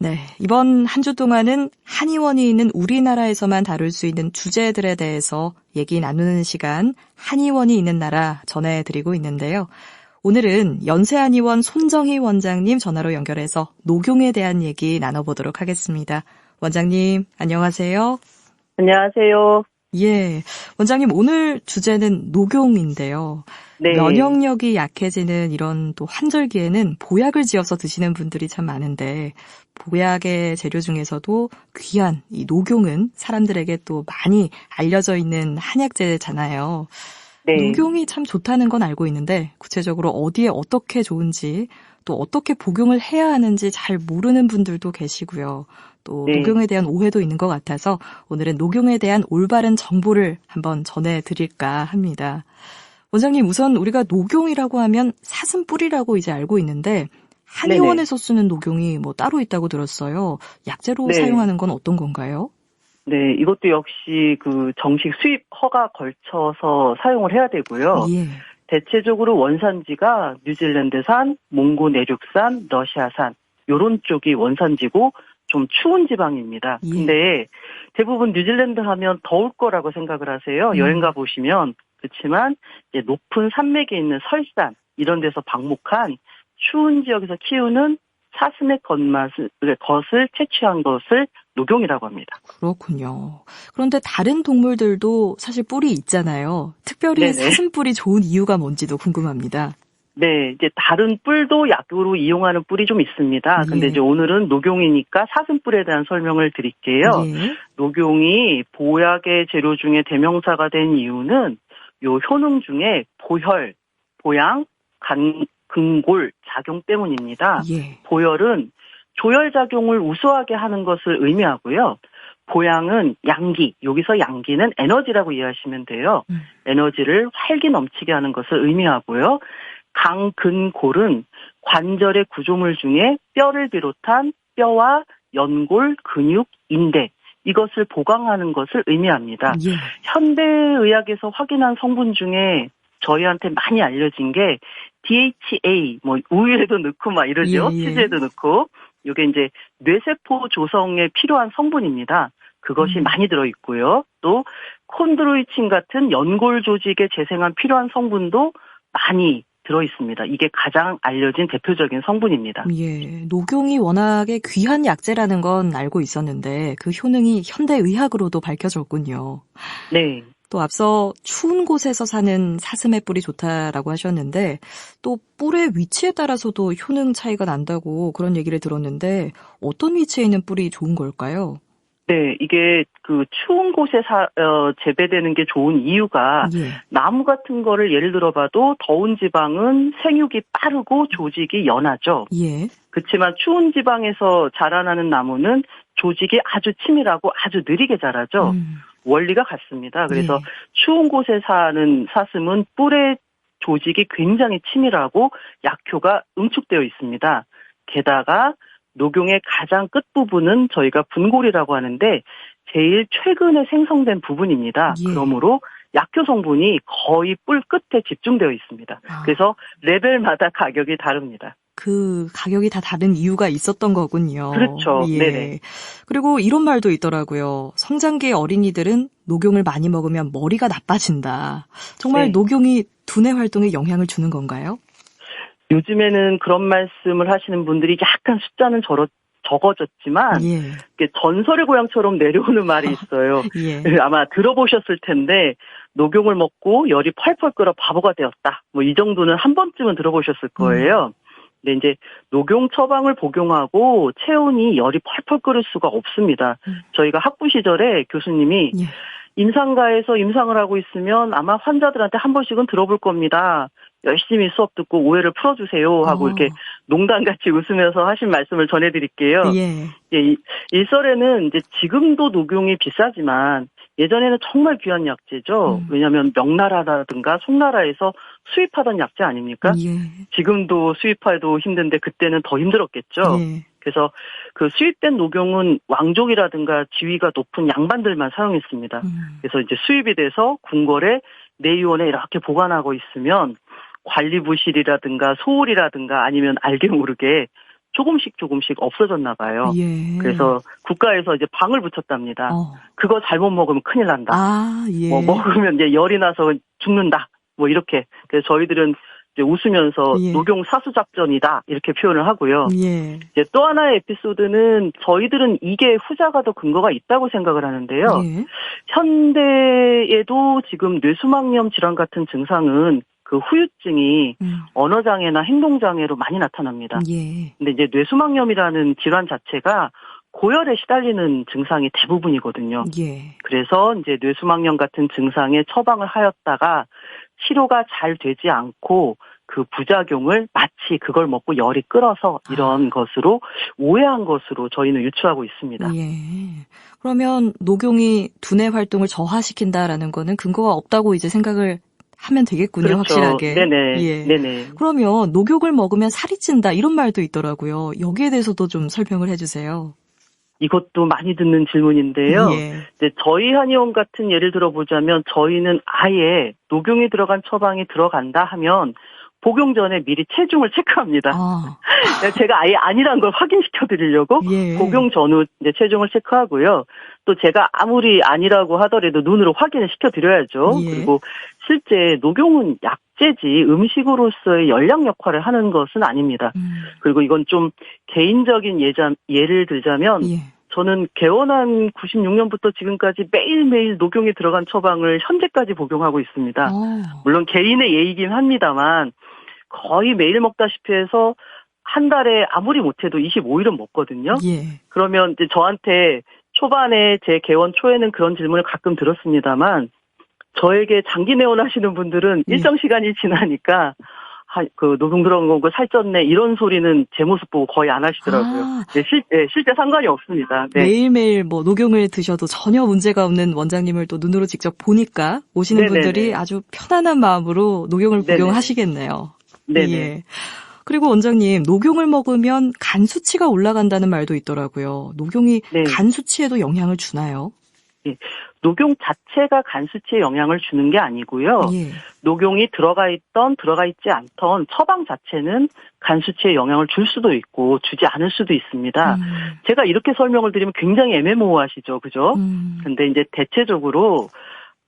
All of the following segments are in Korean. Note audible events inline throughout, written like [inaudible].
네, 이번 한 주 동안은 한의원이 있는 우리나라에서만 다룰 수 있는 주제들에 대해서 얘기 나누는 시간 한의원이 있는 나라 전해드리고 있는데요. 오늘은 연세한의원 손정희 원장님 전화로 연결해서 녹용에 대한 얘기 나눠보도록 하겠습니다. 원장님, 안녕하세요. 안녕하세요. 예. 원장님, 오늘 주제는 녹용인데요. 네. 면역력이 약해지는 이런 또 환절기에는 보약을 지어서 드시는 분들이 참 많은데, 보약의 재료 중에서도 귀한 이 녹용은 사람들에게 또 많이 알려져 있는 한약재잖아요. 네. 녹용이 참 좋다는 건 알고 있는데, 구체적으로 어디에 어떻게 좋은지, 또 어떻게 복용을 해야 하는지 잘 모르는 분들도 계시고요. 또 네. 녹용에 대한 오해도 있는 것 같아서 오늘은 녹용에 대한 올바른 정보를 한번 전해드릴까 합니다. 원장님, 우선 우리가 녹용이라고 하면 사슴뿔이라고 이제 알고 있는데 한의원에서 쓰는 녹용이 뭐 따로 있다고 들었어요. 약재로 네. 사용하는 건 어떤 건가요? 네, 이것도 역시 그 정식 수입 허가 걸쳐서 사용을 해야 되고요. 예. 대체적으로 원산지가 뉴질랜드산, 몽고 내륙산, 러시아산 요런 쪽이 원산지고 좀 추운 지방입니다. 예. 근데 대부분 뉴질랜드 하면 더울 거라고 생각을 하세요. 음. 여행 가 보시면 그렇지만 이제 높은 산맥에 있는 설산 이런 데서 방목한 추운 지역에서 키우는 사슴의 겉맛을 겉을 채취한 것을 녹용이라고 합니다. 그렇군요. 그런데 다른 동물들도 사실 뿔이 있잖아요. 특별히 네네. 사슴뿔이 좋은 이유가 뭔지도 궁금합니다. 네, 이제 다른 뿔도 약으로 이용하는 뿔이 좀 있습니다. 근데 예. 이제 오늘은 녹용이니까 사슴뿔에 대한 설명을 드릴게요. 예. 녹용이 보약의 재료 중에 대명사가 된 이유는 요 효능 중에 보혈, 보양, 간, 근골 작용 때문입니다. 예. 보혈은 조혈 작용을 우수하게 하는 것을 의미하고요. 보양은 양기, 여기서 양기는 에너지라고 이해하시면 돼요. 음. 에너지를 활기 넘치게 하는 것을 의미하고요. 강, 근, 골은 관절의 구조물 중에 뼈를 비롯한 뼈와 연골, 근육, 인대 이것을 보강하는 것을 의미합니다. 예. 현대의학에서 확인한 성분 중에 저희한테 많이 알려진 게 DHA, 뭐 우유에도 넣고 막 이러죠. 예, 예. 치즈에도 넣고 이게 이제 뇌세포 조성에 필요한 성분입니다. 그것이 음. 많이 들어 있고요. 또 콘드로이친 같은 연골 조직에 재생한 필요한 성분도 많이 들어 있습니다. 이게 가장 알려진 대표적인 성분입니다. 예, 녹용이 워낙에 귀한 약재라는 건 알고 있었는데 그 효능이 현대 의학으로도 밝혀졌군요. 네. 또 앞서 추운 곳에서 사는 사슴의 뿔이 좋다라고 하셨는데 또 뿔의 위치에 따라서도 효능 차이가 난다고 그런 얘기를 들었는데 어떤 위치에 있는 뿔이 좋은 걸까요? 네, 이게 그 추운 곳에 사, 어, 재배되는 게 좋은 이유가 예. 나무 같은 거를 예를 들어봐도 더운 지방은 생육이 빠르고 조직이 연하죠. 예. 그렇지만 추운 지방에서 자라나는 나무는 조직이 아주 치밀하고 아주 느리게 자라죠. 음, 원리가 같습니다. 그래서 예. 추운 곳에 사는 사슴은 뿔의 조직이 굉장히 치밀하고 약효가 응축되어 있습니다. 게다가 녹용의 가장 끝 부분은 저희가 분골이라고 하는데 제일 최근에 생성된 부분입니다. 예. 그러므로 약효 성분이 거의 뿔 끝에 집중되어 있습니다. 아. 그래서 레벨마다 가격이 다릅니다. 그 가격이 다 다른 이유가 있었던 거군요. 그렇죠. 예. 네네. 그리고 이런 말도 있더라고요. 성장기 어린이들은 녹용을 많이 먹으면 머리가 나빠진다. 정말 네. 녹용이 두뇌 활동에 영향을 주는 건가요? 요즘에는 그런 말씀을 하시는 분들이 약간 숫자는 저러, 적어졌지만 예. 전설의 고향처럼 내려오는 말이 있어요. [laughs] 예. 아마 들어보셨을 텐데 녹용을 먹고 열이 펄펄 끓어 바보가 되었다. 뭐 이 정도는 한 번쯤은 들어보셨을 거예요. 근데 이제 녹용 처방을 복용하고 체온이 열이 펄펄 끓을 수가 없습니다. 음. 저희가 학부 시절에 교수님이 예. 임상가에서 임상을 하고 있으면 아마 환자들한테 한 번씩은 들어볼 겁니다. 열심히 수업 듣고 오해를 풀어주세요 하고 어. 이렇게 농담같이 웃으면서 하신 말씀을 전해드릴게요. 예. 예, 이- 일설에는 이제 지금도 녹용이 비싸지만 예전에는 정말 귀한 약재죠. 음. 왜냐하면 명나라라든가 송나라에서 수입하던 약재 아닙니까? 예. 지금도 수입하기도 힘든데 그때는 더 힘들었겠죠. 예. 그래서 그 수입된 녹용은 왕족이라든가 지위가 높은 양반들만 사용했습니다. 음. 그래서 이제 수입이 돼서 궁궐에 내유원에 이렇게 보관하고 있으면 관리 부실이라든가 소홀이라든가 아니면 알게 모르게 조금씩 조금씩 없어졌나 봐요. 예. 그래서 국가에서 이제 방을 붙였답니다. 어. 그거 잘못 먹으면 큰일 난다. 아, 예. 뭐 먹으면 이제 열이 나서 죽는다. 뭐 이렇게. 그래서 저희들은 이제 웃으면서 예. 녹용 사수 작전이다 이렇게 표현을 하고요. 예. 이제 또 하나의 에피소드는 저희들은 이게 후자가 더 근거가 있다고 생각을 하는데요. 예. 현대에도 지금 뇌수막염 질환 같은 증상은 그 후유증이 음. 언어 장애나 행동 장애로 많이 나타납니다. 예. 근데 이제 뇌수막염이라는 질환 자체가 고열에 시달리는 증상이 대부분이거든요. 예. 그래서 이제 뇌수막염 같은 증상에 처방을 하였다가 치료가 잘 되지 않고 그 부작용을 마치 그걸 먹고 열이 끓어서 이런 것으로 오해한 것으로 저희는 유추하고 있습니다. 예. 그러면 녹용이 두뇌 활동을 저하시킨다라는 거는 근거가 없다고 이제 생각을 하면 되겠군요, 확실하게. 그렇죠. 네네. 예. 네네. 그러면 녹용을 먹으면 살이 찐다 이런 말도 있더라고요. 여기에 대해서도 좀 설명을 해주세요. 이것도 많이 듣는 질문인데요. 예. 이제 저희 한의원 같은 예를 들어보자면 저희는 아예 녹용이 들어간 처방이 들어간다 하면 복용 전에 미리 체중을 체크합니다. 아, [laughs] 제가 아예 아니란 걸 확인시켜 드리려고 예. 복용 전후 이제 체중을 체크하고요. 또 제가 아무리 아니라고 하더라도 눈으로 확인을 시켜 드려야죠. 예. 그리고 실제 녹용은 약재지 음식으로서의 열량 역할을 하는 것은 아닙니다. 음, 그리고 이건 좀 개인적인 예자, 예를 들자면 예. 저는 개원한 96년부터 지금까지 매일매일 녹용이 들어간 처방을 현재까지 복용하고 있습니다. 어, 물론 개인의 예이긴 합니다만 거의 매일 먹다시피 해서 한 달에 아무리 못해도 25일은 먹거든요. 예. 그러면 이제 저한테 초반에 제 개원 초에는 그런 질문을 가끔 들었습니다만 저에게 장기 내원하시는 분들은 예. 일정 시간이 지나니까 하, 그 녹용 들어간 거고 살쪘네 이런 소리는 제 모습 보고 거의 안 하시더라고요. 아. 네, 실, 네, 실제 상관이 없습니다. 네. 매일매일 뭐 녹용을 드셔도 전혀 문제가 없는 원장님을 또 눈으로 직접 보니까 오시는 네네네. 분들이 아주 편안한 마음으로 녹용을. 복용하시겠네요. 네네. 예. 그리고 원장님, 녹용을 먹으면 간 수치가 올라간다는 말도 있더라고요. 녹용이 네. 간 수치에도 영향을 주나요? 녹용 자체가 간 수치에 영향을 주는 게 아니고요. 예. 녹용이 들어가 있던 들어가 있지 않던 처방 자체는 간 수치에 영향을 줄 수도 있고 주지 않을 수도 있습니다. 음, 제가 이렇게 설명을 드리면 굉장히 애매모호하시죠, 그죠? 음, 근데 이제 대체적으로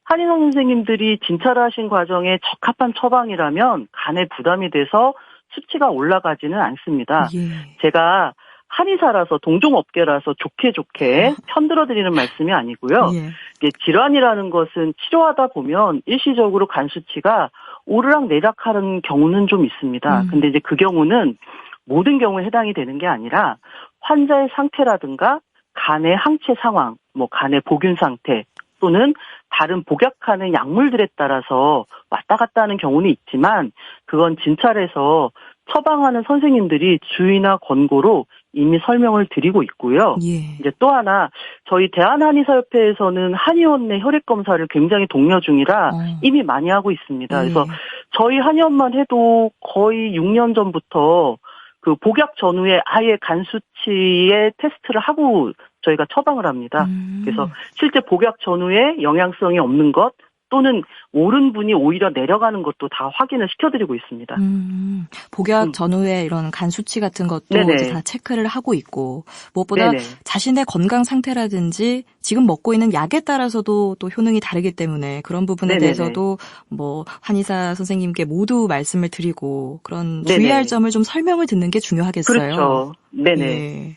한의사 선생님들이 진찰을 하신 과정에 적합한 처방이라면 간에 부담이 돼서 수치가 올라가지는 않습니다. 예. 제가 한의사라서 동종업계라서 좋게 좋게 편들어 드리는 말씀이 아니고요. 예. 이게 질환이라는 것은 치료하다 보면 일시적으로 간 수치가 오르락 내락하는 경우는 좀 있습니다. 음. 근데 이제 그 경우는 모든 경우에 해당이 되는 게 아니라 환자의 상태라든가 간의 항체 상황, 뭐 간의 보균 상태 또는 다른 복약하는 약물들에 따라서 왔다 갔다 하는 경우는 있지만 그건 진찰에서 처방하는 선생님들이 주의나 권고로 이미 설명을 드리고 있고요. 예. 이제 또 하나 저희 대한한의사협회에서는 한의원 내 혈액 검사를 굉장히 독려 중이라 어. 이미 많이 하고 있습니다. 예. 그래서 저희 한의원만 해도 거의 6년 전부터 그 복약 전후에 아예 간 수치의 테스트를 하고 저희가 처방을 합니다. 음. 그래서 실제 복약 전후에 영향성이 없는 것 또는 오른 분이 오히려 내려가는 것도 다 확인을 시켜드리고 있습니다. 음, 복약 음. 전후에 이런 간 수치 같은 것도 네네. 이제 다 체크를 하고 있고 무엇보다 네네. 자신의 건강 상태라든지 지금 먹고 있는 약에 따라서도 또 효능이 다르기 때문에 그런 부분에 네네네. 대해서도 뭐 한의사 선생님께 모두 말씀을 드리고 그런 네네. 주의할 점을 좀 설명을 듣는 게 중요하겠어요. 그렇죠. 네네. 예.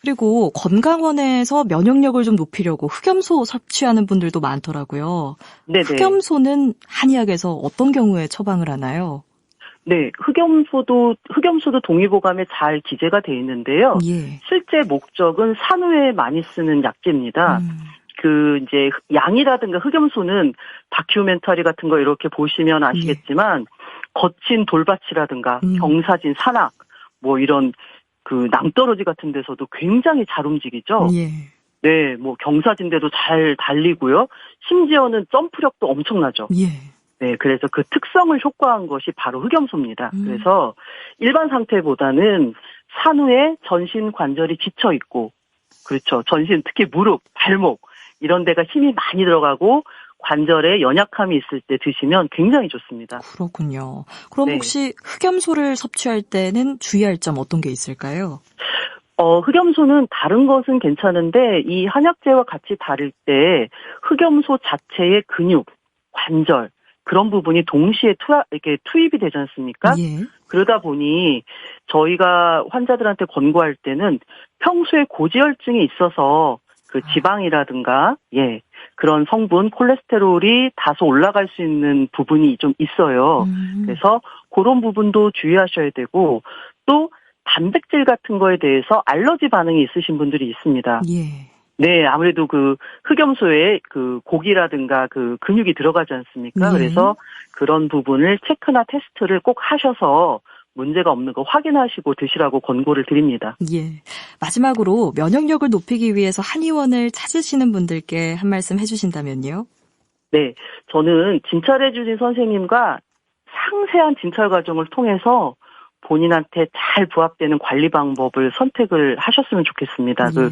그리고 건강원에서 면역력을 좀 높이려고 흑염소 섭취하는 분들도 많더라고요. 네네. 흑염소는 한의학에서 어떤 경우에 처방을 하나요? 네, 흑염소도 흑염소도 동의보감에 잘 기재가 돼 있는데요. 예. 실제 목적은 산후에 많이 쓰는 약재입니다. 음, 그 이제 양이라든가 흑염소는 다큐멘터리 같은 거 이렇게 보시면 아시겠지만 거친 돌밭이라든가 음. 경사진 산악 뭐 이런 그 낭떠러지 같은 데서도 굉장히 잘 움직이죠. 예. 네, 뭐 경사진데도 잘 달리고요. 심지어는 점프력도 엄청나죠. 예. 네, 그래서 그 특성을 효과한 것이 바로 흑염소입니다. 음. 그래서 일반 상태보다는 산후에 전신 관절이 지쳐 있고, 그렇죠. 전신 특히 무릎, 발목 이런 데가 힘이 많이 들어가고 관절에 연약함이 있을 때 드시면 굉장히 좋습니다. 그렇군요. 그럼 네. 혹시 흑염소를 섭취할 때는 주의할 점 어떤 게 있을까요? 어, 흑염소는 다른 것은 괜찮은데 이 한약재와 같이 다를 때 흑염소 자체의 근육, 관절 그런 부분이 동시에 투, 이렇게 투입이 되지 않습니까? 예. 그러다 보니 저희가 환자들한테 권고할 때는 평소에 고지혈증이 있어서 그 지방이라든가 예 그런 성분 콜레스테롤이 다소 올라갈 수 있는 부분이 좀 있어요. 음. 그래서 그런 부분도 주의하셔야 되고 또 단백질 같은 거에 대해서 알러지 반응이 있으신 분들이 있습니다. 예. 네, 아무래도 그 흑염소에 그 고기라든가 그 근육이 들어가지 않습니까? 네. 그래서 그런 부분을 체크나 테스트를 꼭 하셔서 문제가 없는 거 확인하시고 드시라고 권고를 드립니다. 예. 마지막으로 면역력을 높이기 위해서 한의원을 찾으시는 분들께 한 말씀 해주신다면요. 네, 저는 진찰해 주신 선생님과 상세한 진찰 과정을 통해서 본인한테 잘 부합되는 관리 방법을 선택을 하셨으면 좋겠습니다. 그 예.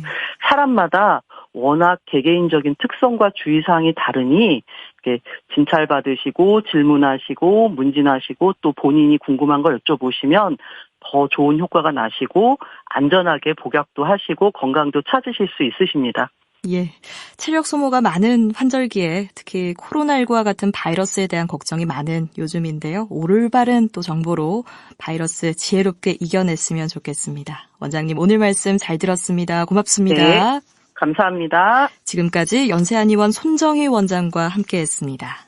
사람마다 워낙 개개인적인 특성과 주의사항이 다르니 이렇게 진찰 받으시고 질문하시고 문진하시고 또 본인이 궁금한 걸 여쭤보시면 더 좋은 효과가 나시고 안전하게 복약도 하시고 건강도 찾으실 수 있으십니다. 예. 체력 소모가 많은 환절기에 특히 코로나19와 같은 바이러스에 대한 걱정이 많은 요즘인데요. 올바른 또 정보로 바이러스 지혜롭게 이겨냈으면 좋겠습니다. 원장님 오늘 말씀 잘 들었습니다. 고맙습니다. 감사합니다. 지금까지 연세한 의원 손정희 원장과 함께했습니다.